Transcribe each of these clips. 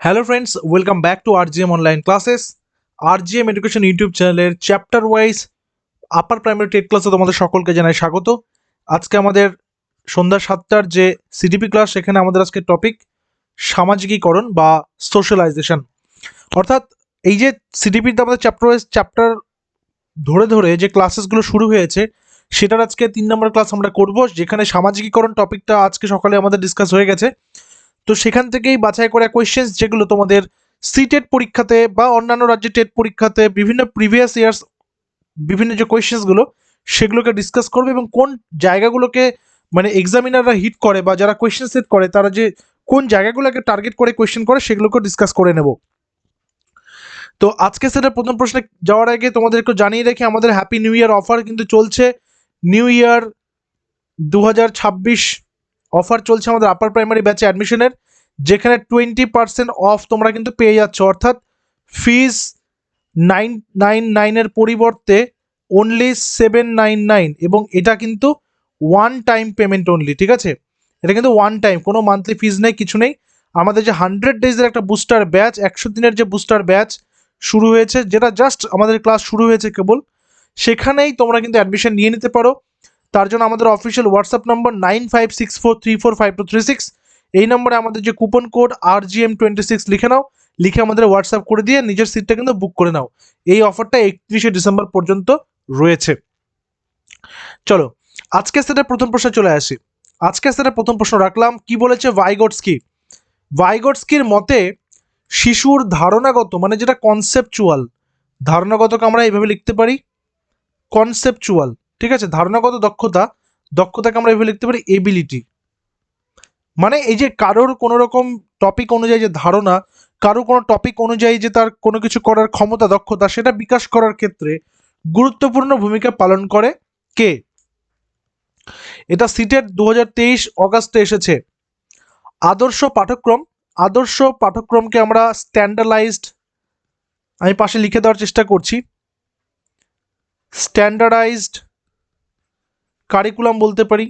Hello friends welcome back to R G M online classes R G M education YouTube চ্যানেলের chapter wise upper primary TET ক্লাসে তোমাদের সকলকে জানাই স্বাগত। আজকে আমাদের সন্ধ্যা সাতটার যে সিডিপি ক্লাস সেখানে আমাদের আজকে টপিক সামাজিকীকরণ বা সোশ্যালাইজেশন অর্থাৎ এই যে সিডিপিতে আমাদের চ্যাপ্টার ওয়াইজ চ্যাপ্টার ধরে ধরে যে ক্লাসেসগুলো শুরু হয়েছে, সেটার আজকে তিন নম্বর ক্লাস আমরা করব। যেখানে সামাজিকীকরণ টপিকটা আজকে সকালে আমাদের ডিসকাস হয়ে গেছে। তো সেখান থেকেই বাছাই করা কোয়েশ্চেন্স যেগুলো তোমাদের সিটেট পরীক্ষাতে বা অন্যান্য রাজ্যের টেট পরীক্ষাতে বিভিন্ন প্রিভিয়াস ইয়ার্স বিভিন্ন যে কোয়েশ্চেন্সগুলো সেগুলোকে ডিসকাস করবে এবং কোন জায়গাগুলোকে মানে এক্সামিনাররা হিট করে বা যারা কোয়েশ্চেন সেট করে, তারা যে কোন জায়গাগুলোকে টার্গেট করে কোয়েশ্চেন করে, সেগুলোকে ডিসকাস করে নেব। তো আজকে সেটা প্রথম প্রশ্নে যাওয়ার আগে তোমাদেরকে জানিয়ে রেখে আমাদের হ্যাপি নিউ ইয়ার অফার কিন্তু চলছে। নিউ ইয়ার দু হাজার ছাব্বিশ অফার চলছে আমাদের আপার প্রাইমারি ব্যাচে অ্যাডমিশনের যেখানে টোয়েন্টি পার্সেন্ট অফ তোমরা কিন্তু পেয়ে যাচ্ছ। অর্থাৎ ফিজ নাইন নাইন নাইনের পরিবর্তে অনলি সেভেন নাইন নাইন এবং এটা কিন্তু ওয়ান টাইম পেমেন্ট অনলি ঠিক আছে? এটা কিন্তু ওয়ান টাইম কোনো মান্থলি ফিজ নেই, কিছু নেই। আমাদের যে হান্ড্রেড ডেজের একটা বুস্টার ব্যাচ একশো দিনের যে বুস্টার ব্যাচ শুরু হয়েছে, যেটা জাস্ট আমাদের ক্লাস শুরু হয়েছে কেবল, সেখানেই তোমরা কিন্তু অ্যাডমিশন নিয়ে নিতে পারো। তার জন্য আমাদের official WhatsApp number nine five six four three four five two three six এই নম্বরে আমাদের যে coupon code R G M twenty six লিখে নাও, লিখে আমাদের হোয়াটসঅ্যাপ করে দিয়ে নিজের সিটটা কিন্তু বুক করে নাও। এই অফারটা একত্রিশে ডিসেম্বর পর্যন্ত রয়েছে। চলো আজকে সেটা প্রথম প্রশ্নে চলে আসি। আজকে সেটা প্রথম প্রশ্ন রাখলাম, কি বলেছে ভাইগটস্কি ভাইগটস্কির মতে শিশুর ধারণাগত মানে যেটা কনসেপচুয়াল ধারণাগতকে আমরা এইভাবে লিখতে পারি কনসেপচুয়াল ঠিক আছে? ধারণাগত দক্ষতা, দক্ষতাকে আমরা এইভাবে লিখতে পারি এবিলিটি মানে এই যে কারোর কোনো রকম টপিক অনুযায়ী যে ধারণা কারও কোনো টপিক অনুযায়ী যে তার কোনো কিছু করার ক্ষমতা, দক্ষতা, সেটা বিকাশ করার ক্ষেত্রে গুরুত্বপূর্ণ ভূমিকা পালন করে কে? এটা সিটের দু হাজার তেইশ অগাস্টে এসেছে। আদর্শ পাঠক্রম, আদর্শ পাঠক্রমকে আমরা স্ট্যান্ডার্ডাইজড আমি পাশে লিখে দেওয়ার চেষ্টা করছি। স্ট্যান্ডার্ডাইজড কারিকুলাম বলতে পারি।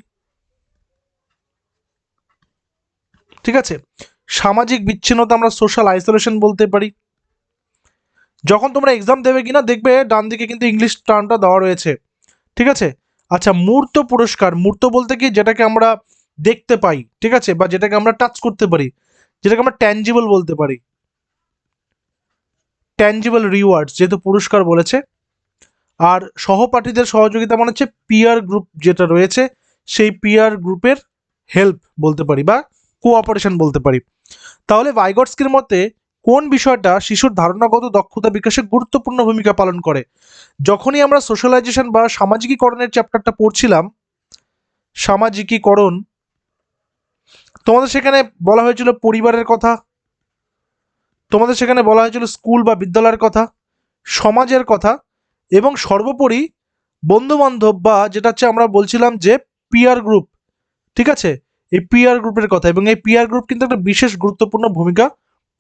ঠিক আছে? সামাজিক বিচ্ছিন্নতা আমরা সোশ্যাল আইসোলেশন বলতে পারি। যখন তোমরা এক্সাম দেবে কিনা দেখবে ডান দিকে কিন্তু ইংলিশ টার্মটা দেওয়া রয়েছে। ঠিক আছে? আচ্ছা মূর্ত পুরস্কার, মূর্ত বলতে কি যেটাকে আমরা দেখতে পাই, ঠিক আছে? বা যেটাকে আমরা টাচ করতে পারি, যেটাকে আমরা ট্যাঞ্জিবল বলতে পারি। ট্যাঞ্জিবল রিওয়ার্ডস যেহেতু পুরস্কার বলেছে। আর সহপাঠীদের সহযোগিতা মানে হচ্ছে পিয়ার গ্রুপ যেটা রয়েছে, সেই পিয়ার গ্রুপের হেল্প বলতে পারি বা কোঅপারেশন বলতে পারি। তাহলে ভাইগটস্কির মতে কোন বিষয়টা শিশুর ধারণাগত দক্ষতা বিকাশে গুরুত্বপূর্ণ ভূমিকা পালন করে? যখনই আমরা সোশ্যালাইজেশন বা সামাজিকীকরণের চ্যাপ্টারটা পড়ছিলাম, সামাজিকীকরণ, তোমাদের সেখানে বলা হয়েছিল পরিবারের কথা, তোমাদের সেখানে বলা হয়েছিল স্কুল বা বিদ্যালয়ের কথা, সমাজের কথা এবং সর্বোপরি বন্ধু বান্ধব বা যেটা হচ্ছে আমরা বলছিলাম যে পিয়ার গ্রুপ ঠিক আছে? এই পিয়ার গ্রুপের কথা এবং এই পিয়ার গ্রুপ কিন্তু একটা বিশেষ গুরুত্বপূর্ণ ভূমিকা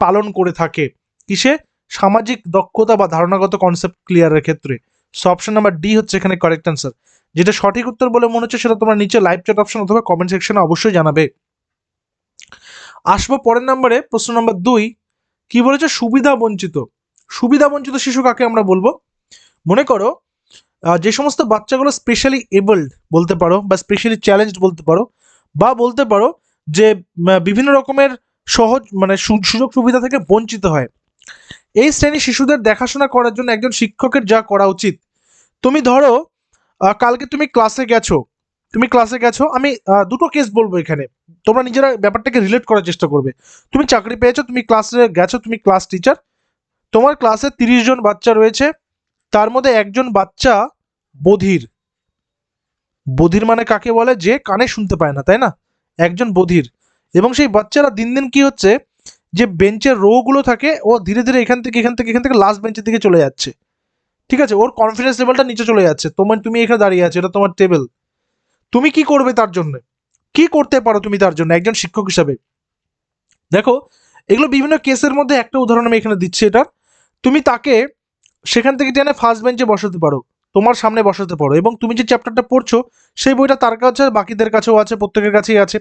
পালন করে থাকে। কিসে? সামাজিক দক্ষতা বা ধারণাগত কনসেপ্ট ক্লিয়ারের ক্ষেত্রে। সো অপশন নাম্বার ডি হচ্ছে এখানে কারেক্ট অ্যান্সার যেটা সঠিক উত্তর বলে মনে হচ্ছে সেটা তোমরা নিচে লাইভ চ্যাট অপশন অথবা কমেন্ট সেকশনে অবশ্যই জানাবে। আসব পরের নম্বরে প্রশ্ন নম্বর দুই। কি বলেছে? সুবিধা বঞ্চিত। সুবিধা বঞ্চিত শিশু কাকে আমরা বলব? মনে করো যে সমস্ত বাচ্চাগুলো স্পেশালি এবল্ড বলতে পারো বা স্পেশালি চ্যালেঞ্জড বলতে পারো বা বলতে পারো যে বিভিন্ন রকমের সহজ মানে সুযোগ সুবিধা থেকে বঞ্চিত হয়। এই শ্রেণির শিশুদের দেখাশোনা করার জন্য একজন শিক্ষকের যা করা উচিত। তুমি ধরো কালকে তুমি ক্লাসে গেছো, তুমি ক্লাসে গেছো, আমি দুটো কেস বলব এখানে। তোমরা নিজেরা ব্যাপারটাকে রিলেট করার চেষ্টা করবে। তুমি চাকরি পেয়েছ, তুমি ক্লাসে গেছো, তুমি ক্লাস টিচার তোমার ক্লাসে তিরিশ জন বাচ্চা রয়েছে তার মধ্যে একজন বাচ্চা বধির। বধির মানে কাকে বলে? যে কানে শুনতে পায় না, তাই না? একজন বধির। এবং সেই বাচ্চারা দিন দিন কি হচ্ছে? যে বেঞ্চের রোগুলো থাকে, ও ধীরে ধীরে এখান থেকে এখান থেকে এখান থেকে লাস্ট বেঞ্চের দিকে চলে যাচ্ছে। ঠিক আছে? ওর কনফিডেন্স লেভেলটা নিচে চলে যাচ্ছে। তোমার, তুমি এখানে দাঁড়িয়ে আছো, এটা তোমার টেবিল তুমি কি করবে তার জন্য? কি করতে পারো তুমি তার জন্য? একজন শিক্ষক হিসাবে। দেখো, এগুলো বিভিন্ন কেসের মধ্যে একটা উদাহরণ আমি এখানে দিচ্ছি এটার। তুমি তাকে সেখান থেকে টেনে ফার্স্ট বেঞ্চে বসাতে পারো, তোমার সামনে বসাতে পারো এবং তুমি যে চ্যাপ্টারটা পড়ছো, সেই বইটা তার কাছে, বাকিদের কাছেও আছে, প্রত্যেকের কাছেই আছে।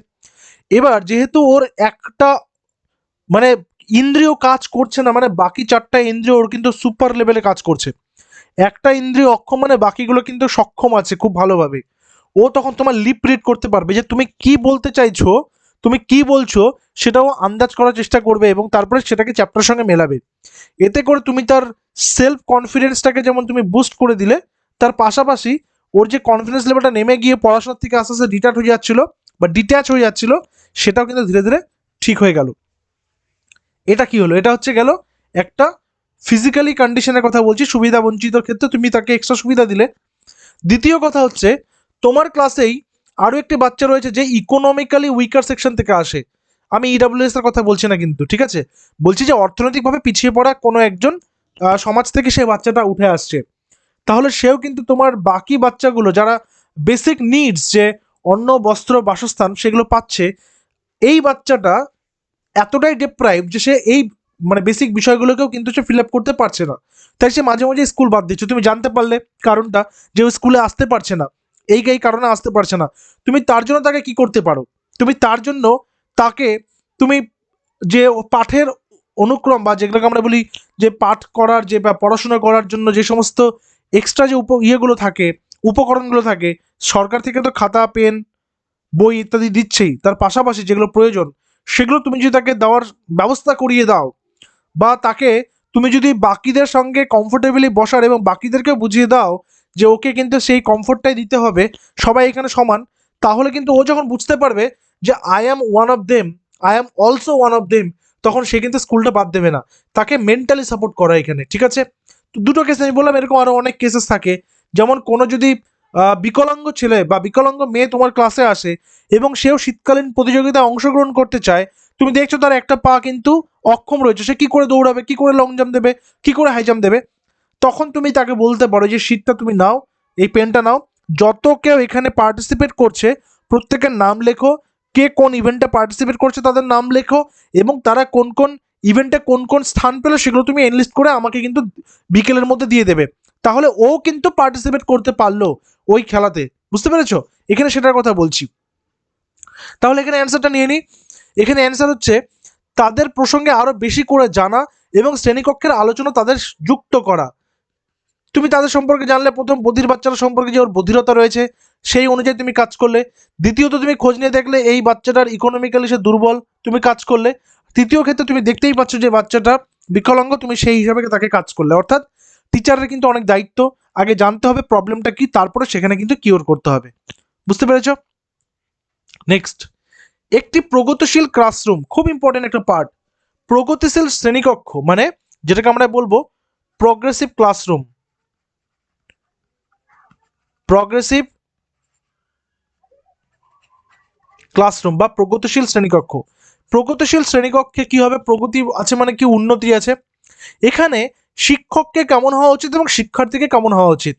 এবার যেহেতু ওর একটা মানে ইন্দ্রিয় কাজ করছে না মানে বাকি চারটা ইন্দ্রিয় ওর কিন্তু সুপার লেভেলে কাজ করছে। একটা ইন্দ্রিয় অক্ষম মানে বাকিগুলো কিন্তু সক্ষম আছে খুব ভালোভাবে। ও তখন তোমার লিপ রিড করতে পারবে যে তুমি কি বলতে চাইছো, তুমি কি বলছো, সেটাও আন্দাজ করার চেষ্টা করবে এবং তারপরে সেটাকে চ্যাপ্টার সঙ্গে মেলাবে। এতে করে তুমি তার সেলফ কনফিডেন্সটাকে যেমন তুমি বুস্ট করে দিলে, তার পাশাপাশি ওর যে কনফিডেন্স লেভেলটা নেমে গিয়ে পড়াশোনার থেকে আস্তে আস্তে ডিটাচ হয়ে যাচ্ছিল বা ডিট্যাচ হয়ে যাচ্ছিল, সেটাও কিন্তু ধীরে ধীরে ঠিক হয়ে গেল। এটা কি হলো? এটা হচ্ছে গেল একটা ফিজিক্যালি কন্ডিশনের কথা বলছি, সুবিধা বঞ্চিত ক্ষেত্রে তুমি তাকে এক্সট্রা সুবিধা দিলে। দ্বিতীয় কথা হচ্ছে, তোমার ক্লাসেই আরও একটি বাচ্চা রয়েছে যে ইকোনমিক্যালি উইকার সেকশন থেকে আসে। আমি ইডাব্লিউএস এর কথা বলছি না কিন্তু, ঠিক আছে? বলছি যে অর্থনৈতিকভাবে পিছিয়ে পড়া কোনো একজন সমাজ থেকে সেই বাচ্চাটা উঠে আসছে। তাহলে সেও কিন্তু তোমার বাকি বাচ্চাগুলো, যারা বেসিক নিডস যে অন্ন, বস্ত্র, বাসস্থান সেগুলো পাচ্ছে, এই বাচ্চাটা এতটাই ডেপ্রাইভ যে সে এই মানে বেসিক বিষয়গুলোকেও কিন্তু সে ফিল আপ করতে পারছে না। তাই সে মাঝে মাঝে স্কুল বাদ দিচ্ছে। তুমি জানতে পারলে কারণটা যে ও স্কুলে আসতে পারছে না। এই এই কারণে আসতে পারছে না। তুমি তার জন্য তাকে কি করতে পারো? তুমি তার জন্য তাকে, তুমি যে পাঠের অনুক্রম বা যেগুলোকে আমরা বলি যে পাঠ করার যে বা পড়াশোনা করার জন্য যে সমস্ত এক্সট্রা যে উপ ইয়েগুলো থাকে, উপকরণগুলো থাকে, সরকার থেকে তো খাতা, পেন, বই ইত্যাদি দিচ্ছেই। তার পাশাপাশি যেগুলো প্রয়োজন, সেগুলো তুমি যদি তাকে দেওয়ার ব্যবস্থা করিয়ে দাও বা তাকে তুমি যদি বাকিদের সঙ্গে কমফোর্টেবলি বসার এবং বাকিদেরকে বুঝিয়ে দাও যে ওকে কিন্তু সেই কমফোর্টটাই দিতে হবে, সবাই এখানে সমান, তাহলে কিন্তু ও যখন বুঝতে পারবে যে I am one of them I am also one of them তখন সে কিন্তু স্কুলটা বাদ দেবে না। তাকে মেন্টালি সাপোর্ট করা এখানে, ঠিক আছে? তো দুটো কেস আমি বললাম, এরকম আরও অনেক কেসেস থাকে। যেমন কোনো যদি বিকলাঙ্গ ছেলে বা বিকলাঙ্গ মেয়ে তোমার ক্লাসে আসে এবং সেও শীতকালীন প্রতিযোগিতায় অংশগ্রহণ করতে চায়, তুমি দেখছ তার একটা পা কিন্তু অক্ষম রয়েছে। সে কি করে দৌড়াবে, কি করে লং জাম্প দেবে, কি করে হাই জাম্প দেবে? তখন তুমি তাকে বলতে পারো যে, শীতটা তুমি নাও, এই পেনটা নাও। যত কেউ এখানে পার্টিসিপেট করছে, প্রত্যেকের নাম লেখো কে কোন ইভেন্টে পার্টিসিপেট করছে তাদের নাম লেখো এবং তারা কোন কোন ইভেন্টে কোন কোন স্থান পেল সেগুলো তুমি এনলিস্ট করে আমাকে কিন্তু বিকেলের মধ্যে দিয়ে দেবে। তাহলে ও কিন্তু পার্টিসিপেট করতে পারল ওই খেলাতে। বুঝতে পেরেছ? এখানে সেটার কথা বলছি। তাহলে এখানে অ্যান্সারটা নিয়ে নিই। এখানে অ্যান্সার হচ্ছে, তাদের প্রসঙ্গে আরও বেশি করে জানা এবং শ্রেণীকক্ষের আলোচনা তাদের যুক্ত করা। তুমি তাদের সম্পর্কে জানলে প্রথম বধির বাচ্চারা সম্পর্কে যে ওর বধিরতা রয়েছে সেই অনুযায়ী তুমি কাজ করলে। দ্বিতীয়ত, তুমি খোঁজ নিয়ে দেখলে এই বাচ্চাটার ইকোনমিক্যালি সে দুর্বল, তুমি কাজ করলে। তৃতীয় ক্ষেত্রে, তুমি দেখতেই পাচ্ছ যে বাচ্চাটা বিকলাঙ্গ, তুমি সেই হিসাবে তাকে কাজ করলে। অর্থাৎ টিচারের কিন্তু অনেক দায়িত্ব। আগে জানতে হবে প্রবলেমটা কি, তারপরে সেখানে কিন্তু কিওর করতে হবে। বুঝতে পেরেছ? নেক্সট একটি প্রগতিশীল ক্লাসরুম খুব ইম্পর্টেন্ট একটা পার্ট প্রগতিশীল শ্রেণীকক্ষ মানে যেটাকে আমরা বলব প্রগ্রেসিভ ক্লাসরুম প্রগ্রেসিভ ক্লাসরুম বা প্রগতিশীল শ্রেণীকক্ষ। প্রগতিশীল শ্রেণীকক্ষে কি হবে প্রগতি আছে মানে কি উন্নতি আছে? এখানে শিক্ষককে কেমন হওয়া উচিত এবং শিক্ষার্থীকে কেমন হওয়া উচিত?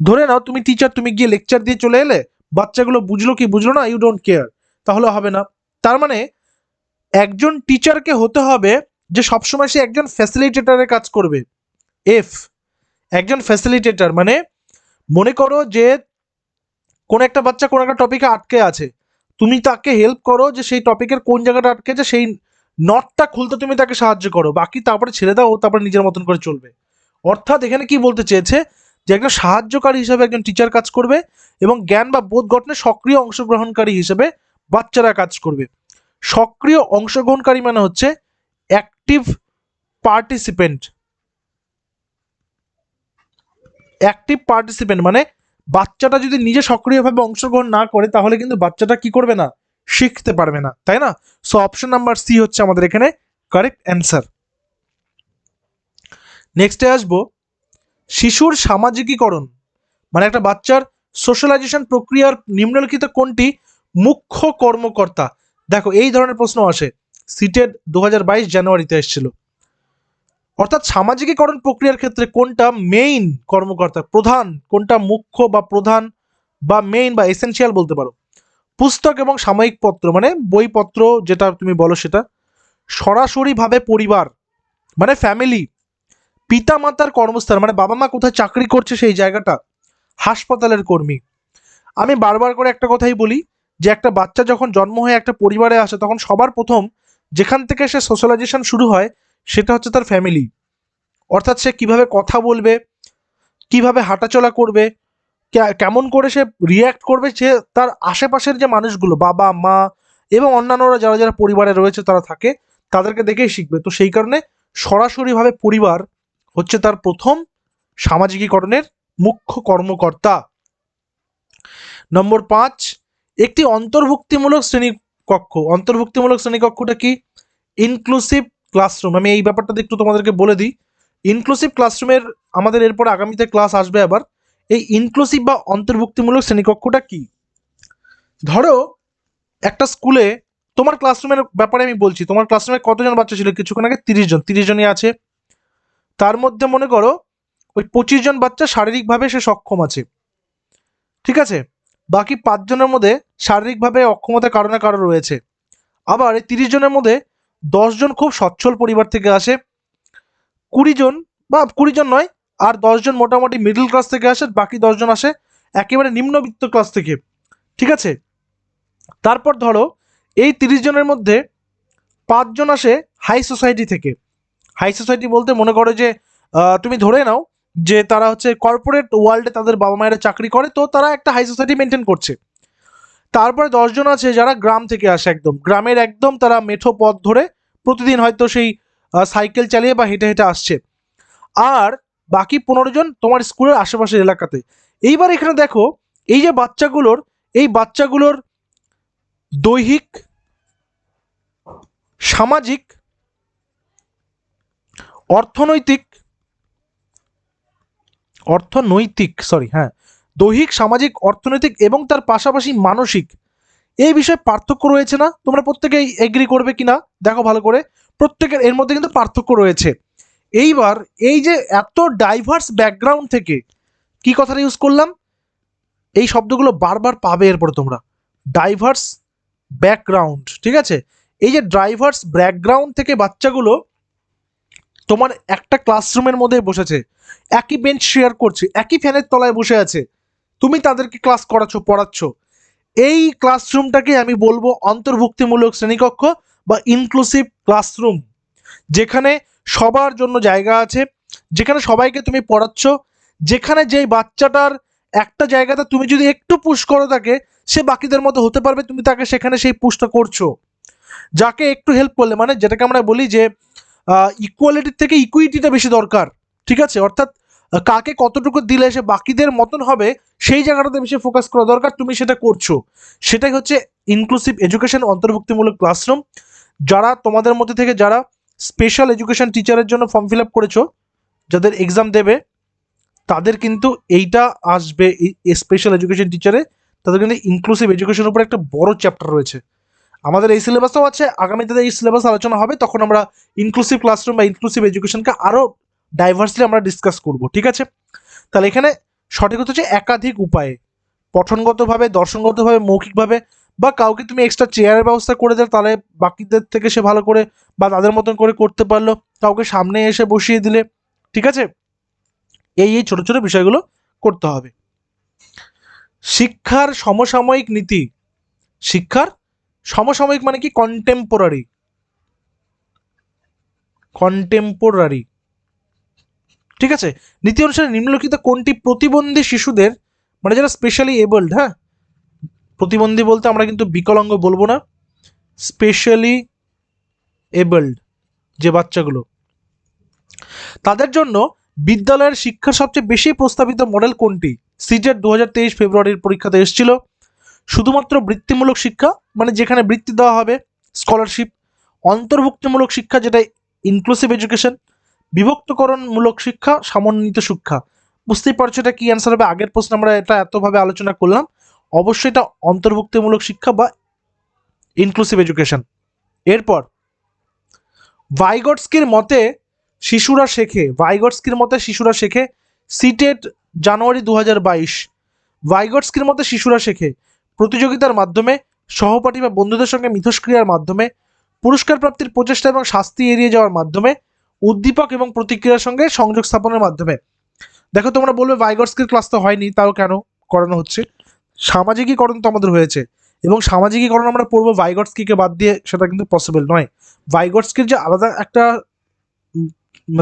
ধরে নাও, তুমি টিচার তুমি গিয়ে লেকচার দিয়ে চলে এলে, বাচ্চাগুলো বুঝলো কি বুঝলো না ইউ ডোন্ট কেয়ার তাহলে হবে না। তার মানে একজন টিচারকে হতে হবে যে সবসময় সে একজন ফ্যাসিলিটেটারের কাজ করবে। এফ একজন ফ্যাসিলিটেটার মানে মনে করো যে, কোন একটা বাচ্চা কোন একটা টপিকে আটকে আছে তুমি তাকে হেল্প করো যে সেই টপিকের কোন জায়গাটা আটকে আছে, সেই নটটা খুলতে তুমি তাকে সাহায্য করো। বাকি তারপরে ছেড়ে দাও তারপরে নিজের মতন করে চলবে। অর্থাৎ এখানে কি বলতে চেয়েছে? যে একজন সাহায্যকারী হিসেবে একজন টিচার কাজ করবে এবং জ্ঞান বা বোধ গঠনে সক্রিয় অংশগ্রহণকারী হিসেবে বাচ্চারা কাজ করবে। সক্রিয় অংশগ্রহণকারী মানে হচ্ছে অ্যাক্টিভ পার্টিসিপেন্ট অ্যাক্টিভ পার্টিসিপেন্ট মানে বাচ্চাটা যদি নিজে সক্রিয়ভাবে অংশগ্রহণ না করে, তাহলে কিন্তু বাচ্চাটা কি করবে না? শিখতে পারবে না, তাই না? সো অপশন নাম্বার সি হচ্ছে আমাদের এখানে কারেক্ট অ্যান্সার নেক্সটে আসব, শিশুর সামাজিকীকরণ। মানে একটা বাচ্চার সোশ্যালাইজেশন প্রক্রিয়ার নিম্নলিখিত কোনটি? মুখ্য কর্মকর্তা। দেখো, এই ধরনের প্রশ্ন আসে। সিটেড দু হাজার বাইশ জানুয়ারিতে এসেছিল। অর্থাৎ সামাজিকীকরণ প্রক্রিয়ার ক্ষেত্রে কোনটা মেইন কর্মকর্তা, প্রধান, কোনটা মুখ্য বা প্রধান বা মেইন বা এসেনশিয়াল বলতে পারো? পুস্তক এবং সাময়িক পত্র মানে বইপত্র যেটা তুমি বলো সেটা, সরাসরিভাবে পরিবার মানে ফ্যামিলি পিতা মাতার কর্মস্থান মানে বাবা মা কোথায় চাকরি করছে সেই জায়গাটা, হাসপাতালের কর্মী। আমি বারবার করে একটা কথাই বলি যে একটা বাচ্চা যখন জন্ম হয়ে একটা পরিবারে আসে, তখন সবার প্রথম যেখান থেকে সে সোশ্যালাইজেশন শুরু হয় সেটা হচ্ছে তার ফ্যামিলি অর্থাৎ সে কীভাবে কথা বলবে, কীভাবে হাঁটাচলা করবে কেমন করে সে রিয়্যাক্ট করবে, সে তার আশেপাশের যে মানুষগুলো, বাবা, মা এবং অন্যান্যরা যারা যারা পরিবারে রয়েছে তারা থাকে, তাদেরকে দেখেই শিখবে। তো সেই কারণে সরাসরিভাবে পরিবার হচ্ছে তার প্রথম সামাজিকীকরণের মুখ্য কর্মকর্তা। নম্বর পাঁচ, একটি অন্তর্ভুক্তিমূলক শ্রেণীকক্ষ। অন্তর্ভুক্তিমূলক শ্রেণীকক্ষটা কি? ইনক্লুসিভ ক্লাসরুম আমি এই ব্যাপারটা একটু তোমাদেরকে বলে দিই। ইনক্লুসিভ ক্লাসরুমের আমাদের এরপর আগামীতে ক্লাস আসবে আবার। এই ইনক্লুসিভ বা অন্তর্ভুক্তিমূলক শ্রেণীকক্ষটা কি? ধরো, একটা স্কুলে তোমার ক্লাসরুমের ব্যাপারে আমি বলছি, তোমার ক্লাসরুমে কতজন বাচ্চা ছিল? কিছুক্ষণ আগে তিরিশ জন। তিরিশ জনই আছে। তার মধ্যে মনে করো, ওই পঁচিশ জন বাচ্চা শারীরিকভাবে সে সক্ষম আছে। ঠিক আছে? বাকি পাঁচজনের মধ্যে শারীরিকভাবে অক্ষমতা কারও না কারও রয়েছে। আবার এই তিরিশ জনের মধ্যে দশজন খুব সচ্ছল পরিবার থেকে আসে, কুড়ি জন বা কুড়ি জন নয়, আর দশজন মোটামুটি মিডল ক্লাস থেকে আসে, বাকি দশজন আসে একেবারে নিম্নবিত্ত ক্লাস থেকে। ঠিক আছে? তারপর ধরো, এই তিরিশ জনের মধ্যে পাঁচজন আসে হাই সোসাইটি থেকে। হাই সোসাইটি বলতে মনে করো যে তুমি ধরে নাও যে তারা হচ্ছে কর্পোরেট ওয়ার্ল্ডে তাদের বাবা মায়েরা চাকরি করে, তো তারা একটা হাই সোসাইটি মেনটেন করছে। তারপরে দশজন আছে যারা গ্রাম থেকে আসে একদম। গ্রামের একদম তারা মেঠো পথ ধরে প্রতিদিন হয়তো সেই সাইকেল চালিয়ে বা হেঁটে হেঁটে আসছে। আর বাকি পনেরো জন তোমার স্কুলের আশেপাশের এলাকাতে। এইবার এখানে দেখো, এই যে বাচ্চাগুলোর, এই বাচ্চাগুলোর দৈহিক, সামাজিক, অর্থনৈতিক অর্থনৈতিক সরি হ্যাঁ দৈহিক, সামাজিক, অর্থনৈতিক এবং তার পাশাপাশি মানসিক। এই বিষয়ে পার্থক্য রয়েছে না? তোমরা প্রত্যেকেই এগ্রি করবে কি না দেখো ভালো করে। প্রত্যেকের এর মধ্যে কিন্তু পার্থক্য রয়েছে। এইবার এই যে এত ডাইভার্স ব্যাকগ্রাউন্ড থেকে কি কথাটা ইউজ করলাম? এই শব্দগুলো বারবার পাবে এরপর তোমরা। ডাইভার্স ব্যাকগ্রাউন্ড ঠিক আছে? এই যে ড্রাইভার্স ব্যাকগ্রাউন্ড থেকে বাচ্চাগুলো তোমার একটা ক্লাসরুমের মধ্যে বসেছে। একই বেঞ্চ শেয়ার করছে, একই ফ্যানের তলায় বসে আছে। তুমি তাদেরকে ক্লাস করাচ্ছ, পড়াচ্ছ। এই ক্লাসরুমটাকে আমি বলব অন্তর্ভুক্তিমূলক শ্রেণীকক্ষ বা ইনক্লুসিভ ক্লাসরুম যেখানে সবার জন্য জায়গা আছে, যেখানে সবাইকে তুমি পড়াচ্ছ, যেখানে যেই বাচ্চাটার একটা জায়গাতে তুমি যদি একটু পুশ করো তাকে, সে বাকিদের মতো হতে পারবে, তুমি তাকে সেখানে সেই পুশটা করছ। যাকে একটু হেল্প করলে মানে যেটাকে আমরা বলি যে ইকুয়ালিটির থেকে ইকুইটিটা বেশি দরকার, ঠিক আছে? অর্থাৎ কাকে কতটুকু দিলে সে বাকিদের মতন হবে, সেই জায়গাটাতে বেশি ফোকাস করা দরকার, তুমি সেটা করছ। সেটাই হচ্ছে ইনক্লুসিভ এডুকেশন অন্তর্ভুক্তিমূলক ক্লাসরুম যারা তোমাদের মধ্যে থেকে যারা স্পেশাল এডুকেশন টিচারের জন্য ফর্ম ফিল আপ করেছ, যাদের এক্সাম দেবে, তাদের কিন্তু এইটা আসবে স্পেশাল এডুকেশন টিচারে তাদের কিন্তু ইনক্লুসিভ এডুকেশনের উপর একটা বড় চ্যাপ্টার রয়েছে। আমাদের এই সিলেবাসও আছে, আগামীতে এই সিলেবাস আলোচনা হবে, তখন আমরা ইনক্লুসিভ ক্লাসরুম বা ইনক্লুসিভ এডুকেশনকে আরও ডাইভার্সলি আমরা ডিসকাস করব, ঠিক আছে? তাহলে এখানে সঠিক হচ্ছে একাধিক উপায়ে। পঠনগতভাবে, দর্শনগতভাবে, মৌখিকভাবে, বা কাউকে তুমি এক্সট্রা চেয়ারের ব্যবস্থা করে দিলে তাহলে বাকিদের থেকে সে ভালো করে বা তাদের মতন করে করতে পারল, কাউকে সামনে এসে বসিয়ে দিলে, ঠিক আছে? এই এই ছোটো ছোটো বিষয়গুলো করতে হবে। শিক্ষার সমসাময়িক নীতি। শিক্ষার সমসাময়িক মানে কি? কন্টেম্পোরারি কন্টেম্পোরারি ঠিক আছে? নীতি অনুসারে নিম্নলিখিত কোনটি প্রতিবন্ধী শিশুদের মানে যারা স্পেশালি এবল্ড হ্যাঁ? প্রতিবন্ধী বলতে আমরা কিন্তু বিকলাঙ্গ বলব না। স্পেশালি এবল্ড যে বাচ্চাগুলো, তাদের জন্য বিদ্যালয়ের শিক্ষার সবচেয়ে বেশি প্রস্তাবিত মডেল কোনটি? সিজেট দু হাজার তেইশ ফেব্রুয়ারির পরীক্ষাতে এসেছিল। শুধুমাত্র বৃত্তিমূলক শিক্ষা মানে যেখানে বৃত্তি দেওয়া হবে স্কলারশিপ অন্তর্ভুক্তিমূলক শিক্ষা, যেটা ইনক্লুসিভ এডুকেশন বিভক্তকরণমূলক শিক্ষা, সমন্বিত শিক্ষা। বুঝতেই পারছ এটা কি অ্যান্সার হবে? আগের প্রশ্ন আমরা এটা এতভাবে আলোচনা করলাম। অবশ্যই এটা অন্তর্ভুক্তিমূলক শিক্ষা বা ইনক্লুসিভ এডুকেশন এরপর, ভাইগটস্কির মতে শিশুরা শেখে, ভাইগটস্কির মতে শিশুরা শেখে সিটেট জানুয়ারি দু হাজার বাইশ। ভাইগটস্কির মতে শিশুরা শেখে, প্রতিযোগিতার মাধ্যমে, সহপাঠী বা বন্ধুদের সঙ্গে মিথস্ক্রিয়ার মাধ্যমে পুরস্কার প্রাপ্তির প্রচেষ্টা এবং শাস্তি এড়িয়ে যাওয়ার মাধ্যমে উদ্দীপক এবং প্রতিক্রিয়ার সঙ্গে সংযোগ স্থাপনের মাধ্যমে। দেখো, তোমরা বলবে ভাইগটস্কির ক্লাস তো হয়নি, তাও কেন? করানো হচ্ছে। সামাজিকীকরণ তো আমাদের হয়েছে। এবং সামাজিকীকরণ আমরা পড়ব ভাইগটস্কিকে বাদ দিয়ে, সেটা কিন্তু পসিবল নয়। ভাইগটস্কির যে আলাদা একটা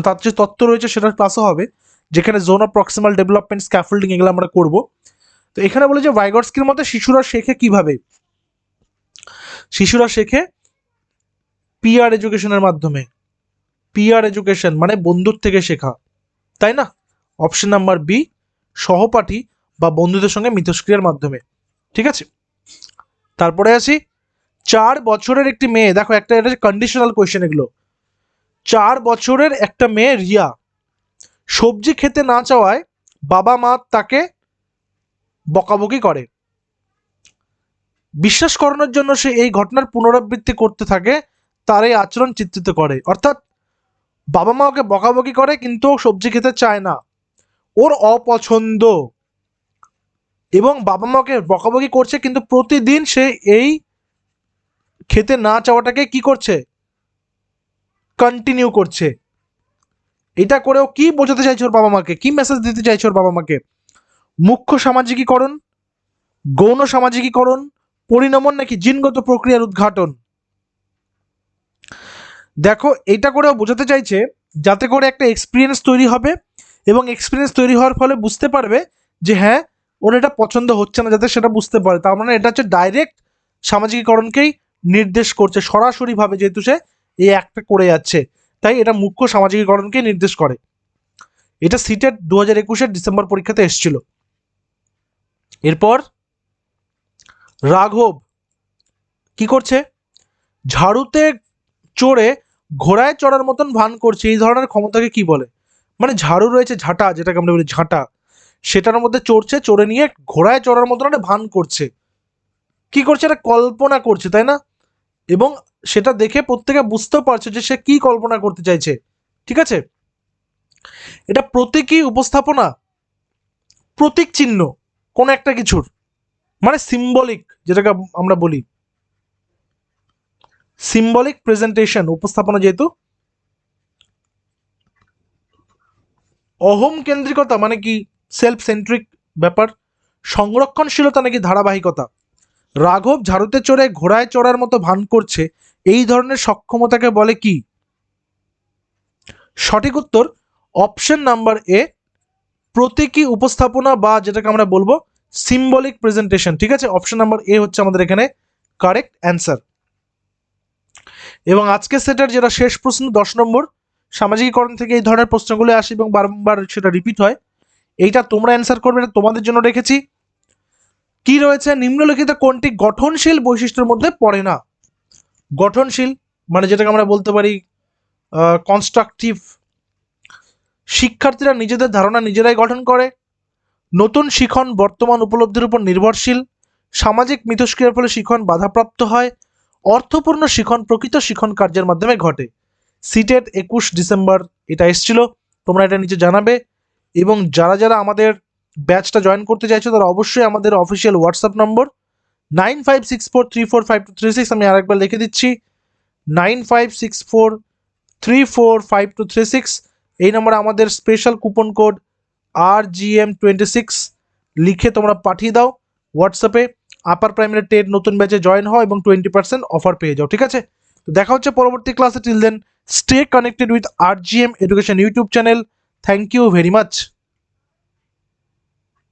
তার যে তত্ত্ব রয়েছে, সেটার ক্লাসও হবে, যেখানে zone of proximal development scaffolding এগুলো আমরা করব। তো এখানে বলে যে ভাইগটস্কির মতে শিশুরা শেখে কীভাবে? শিশুরা শেখে পিয়ার এডুকেশনের মাধ্যমে। পিয়ার এডুকেশন মানে বন্ধুর থেকে শেখা, তাই না? অপশন নাম্বার বি সহপাঠী বা বন্ধুদের সঙ্গে মিথস্ক্রিয়ার মাধ্যমে, ঠিক আছে? তারপরে আসি, চার বছরের একটি মেয়ে, দেখো একটা এটা কন্ডিশনাল কোয়েশ্চেন এগুলো, চার বছরের একটা মেয়ে রিয়া, সবজি খেতে না চাওয়ায় বাবা মা তাকে বকাবকি করে। বিশ্বাস করানোর জন্য সে এই ঘটনার পুনরাবৃত্তি করতে থাকে, তার এই আচরণ চিত্রিত করে, অর্থাৎ বাবা মা ওকে বকাবকি করে, কিন্তু সবজি খেতে চায় না। ওর অপছন্দ। এবং বাবা মা ওকে বকাবকি করছে, কিন্তু প্রতিদিন সে এই খেতে না চাওয়াটাকে কি করছে? কন্টিনিউ করছে। এটা করেও কি বোঝাতে চাইছে ওর বাবা মাকে? কি মেসেজ দিতে চাইছে ওর বাবা মাকে? মুখ্য সামাজিকীকরণ, গৌণ সামাজিকীকরণ, পরিণমন নাকি জিনগত প্রক্রিয়ার উদ্ঘাটন? দেখো এটা করেও বোঝাতে চাইছে যাতে করে একটা এক্সপিরিয়েন্স তৈরি হবে এবং এক্সপিরিয়েন্স তৈরি হওয়ার ফলে বুঝতে পারবে যে হ্যাঁ ওর এটা পছন্দ হচ্ছে না যাতে সেটা বুঝতে পারে। তার মানে এটা হচ্ছে ডাইরেক্ট সামাজিকীকরণকেই নির্দেশ করছে, সরাসরিভাবে যেহেতু সে এই একটা করে যাচ্ছে। তাই এটা মুখ্য সামাজিকীকরণকে নির্দেশ করে। এটা সিটের দু হাজার একুশের ডিসেম্বর পরীক্ষাতে এসেছিল। এরপর রাঘব কি করছে? ঝাড়ুতে চড়ে ঘোড়ায় চড়ার মতন ভান করছে, এই ধরনের ক্ষমতাকে কি বলে? মানে ঝাড়ু রয়েছে, ঝাঁটা, যেটাকে আমরা বলি ঝাঁটা। সেটার মধ্যে চড়ছে, চড়ে নিয়ে ঘোড়ায় চড়ার মতন একটা ভান করছে। কি করছে? এটা কল্পনা করছে, তাই না? এবং সেটা দেখে প্রত্যেকে বুঝতেও পারছে যে সে কি কল্পনা করতে চাইছে। ঠিক আছে? এটা প্রতীকী উপস্থাপনা, প্রতীক চিহ্ন, কোন একটা কিছুর। মানে সিম্বলিক যেটাকে আমরা বলি। সিম্বলিক প্রেজেন্টেশন উপস্থাপনা যেহেতু। অহম কেন্দ্রিকতা মানে কি? সেলফ সেন্ট্রিক ব্যাপার। সংরক্ষণশীলতা নাকি ধারাবাহিকতা? রাঘব ঝাড়ুতে চড়ে ঘোড়ায় চড়ার মতো ভান করছে। এই ধরনের সক্ষমতাকে বলে কি? সঠিক উত্তর অপশন নাম্বার এ প্রতীকী উপস্থাপনা বা যেটাকে আমরা বলব সিম্বলিক প্রেজেন্টেশন ঠিক আছে? অপশন নাম্বার এ হচ্ছে আমাদের এখানে কারেক্ট অ্যান্সার এবং আজকের সেটার যেটা শেষ প্রশ্ন, দশ নম্বর, সামাজিকীকরণ থেকে এই ধরনের প্রশ্নগুলো আসে এবং বারংবার সেটা রিপিট হয়। এইটা তোমরা অ্যান্সার করবে, এটা তোমাদের জন্য রেখেছি। কি রয়েছে? নিম্নলিখিত কোনটি গঠনশীল বৈশিষ্ট্যের মধ্যে পড়ে না? গঠনশীল মানে যেটাকে আমরা বলতে পারি কনস্ট্রাকটিভ শিক্ষার্থীরা নিজেদের ধারণা নিজেরাই গঠন করে। নতুন শিখন বর্তমান উপলব্ধির উপর নির্ভরশীল। সামাজিক মিথস্ক্রিয়ার ফলে শিখন বাধাপ্রাপ্ত হয়। অর্থপূর্ণ শিখন, প্রকৃত শিখন কার্যের মাধ্যমে ঘটে। সিটেট একুশ ডিসেম্বর এটা এসছিল, তোমরা এটা নিচে জানাবে। এবং যারা যারা আমাদের ব্যাচটা জয়েন করতে চাইছো, তারা অবশ্যই আমাদের official WhatsApp number nine five six four three four five three six আমি আরেকবার লিখে দিচ্ছি। Nine five six four three four five two three six, এই নম্বরে আমাদের special coupon code R G M twenty six লিখে তোমরা পাঠিয়ে দাও হোয়াটসঅ্যাপে আপার প্রাইমারি টেট নতুন ব্যাচে জয়েন হও এবং টোয়েন্টি পার্সেন্ট অফার পেয়ে যাও, ঠিক আছে? তো দেখা হচ্ছে পরবর্তী ক্লাসে till then stay connected with R G M education YouTube channel thank you very much